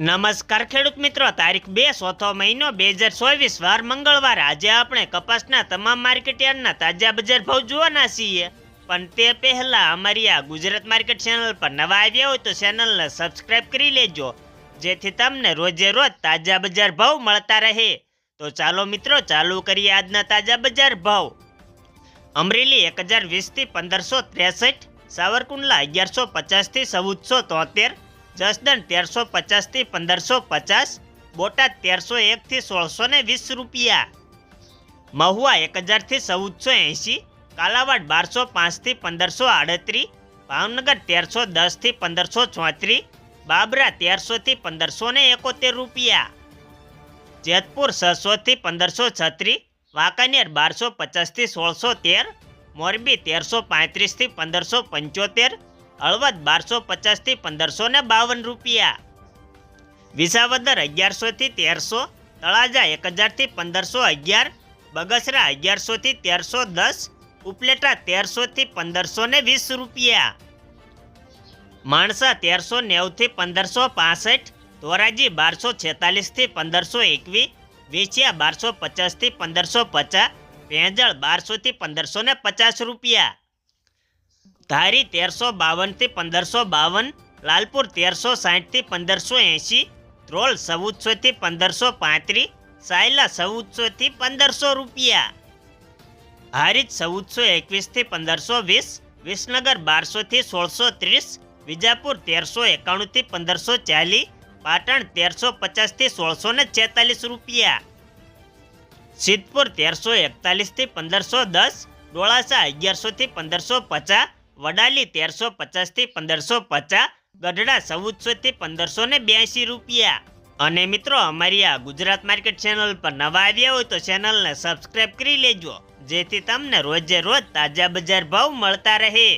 નમસ્કાર ખેડૂત મિત્રો, તારીખ બે ચોથો મહિનો બે હજાર ચોવીસ, વાર મંગળવાર. આજે આપણે કપાસના તમામ માર્કેટયાર્ડના તાજા બજાર ભાવ જોવાના છીએ. પણ તે પહેલા અમારી આ ગુજરાત માર્કેટ ચેનલ પર નવા આવ્યા હોય તો ચેનલને સબસ્ક્રાઇબ કરી લેજો, જેથી તમને રોજે રોજ તાજા બજાર ભાવ મળતા રહે. તો ચાલો મિત્રો, ચાલુ કરીએ આજના તાજા બજાર ભાવ. અમરેલી એક હજાર વીસથી પંદરસો ત્રેસઠ, સાવરકુંડલા અગિયારસો પચાસથી ચૌદસો તોતેર જસદણ તેરસો પચાસથી પંદરસો પચાસ, બોટાદ તેરસો એકથી સોળસો ને વીસ રૂપિયા. મહુવા એક હજારથી ચૌદસો એંશી, કાલાવાડ બારસો પાંચથી પંદરસો આડત્રીસ ભાવનગર તેરસો દસથી પંદરસો ચોત્રીસ બાબરા તેરસોથી પંદરસો ને એકોતેર રૂપિયા. જેતપુર છસોથી પંદરસો છત્રીસ વાંકાનેર બારસો પચાસથી સોળસો તેર, મોરબી તેરસો પાંત્રીસથી પંદરસો પંચોતેર હળવદ બારસો પચાસથી પંદરસો ને બાવન રૂપિયા. વિસાવદર અગિયારસોથી તેરસો, તળાજા એક હજારથી પંદરસો અગિયાર, બગસરા અગિયારસોથી તેરસો દસ, ઉપલેટા તેરસોથી પંદરસો ને વીસ રૂપિયા. માણસા તેરસો નેવથી પંદરસો પાસઠ, ધોરાજી બારસો છેતાલીસથી પંદરસો એકવીસ વેચિયા બારસો પચાસથી પંદરસો પચાસ, ભેંજળ બારસોથી પંદરસો ને પચાસ રૂપિયા. ધારી તેરસો બાવનથી પંદરસો બાવન, લાલપુર તેરસો સાઠથી પંદરસો એંશી, ધ્રોલ ચૌદસોથી પંદરસો પાંત્રીસ, સાયલા ચૌદસોથી પંદરસો રૂપિયા. હારીજ ચૌદસો એકવીસથી પંદરસો વીસ, વિસનગર બારસોથી સોળસો ત્રીસ, વિજાપુર તેરસો એકાણુંથી પંદરસો ચાલીસ, પાટણ તેરસો પચાસથી સોળસો ને છેતાલીસ રૂપિયા. સિદ્ધપુર તેરસો એકતાલીસથી પંદરસો દસ, ડોળાસા અગિયારસોથી પંદરસો પચાસ વડાલી તેરસો પચાસથી પંદરસો પચાસ, ગઢડા ચૌદસોથી પંદરસો ને બ્યાસી રૂપિયા. અને મિત્રો, અમારી આ ગુજરાત માર્કેટ ચેનલ પર નવા આવ્યા હોય તો ચેનલને સબસ્ક્રાઇબ કરી લેજો, જેથી તમને રોજે રોજ તાજા બજાર ભાવ મળતા રહે.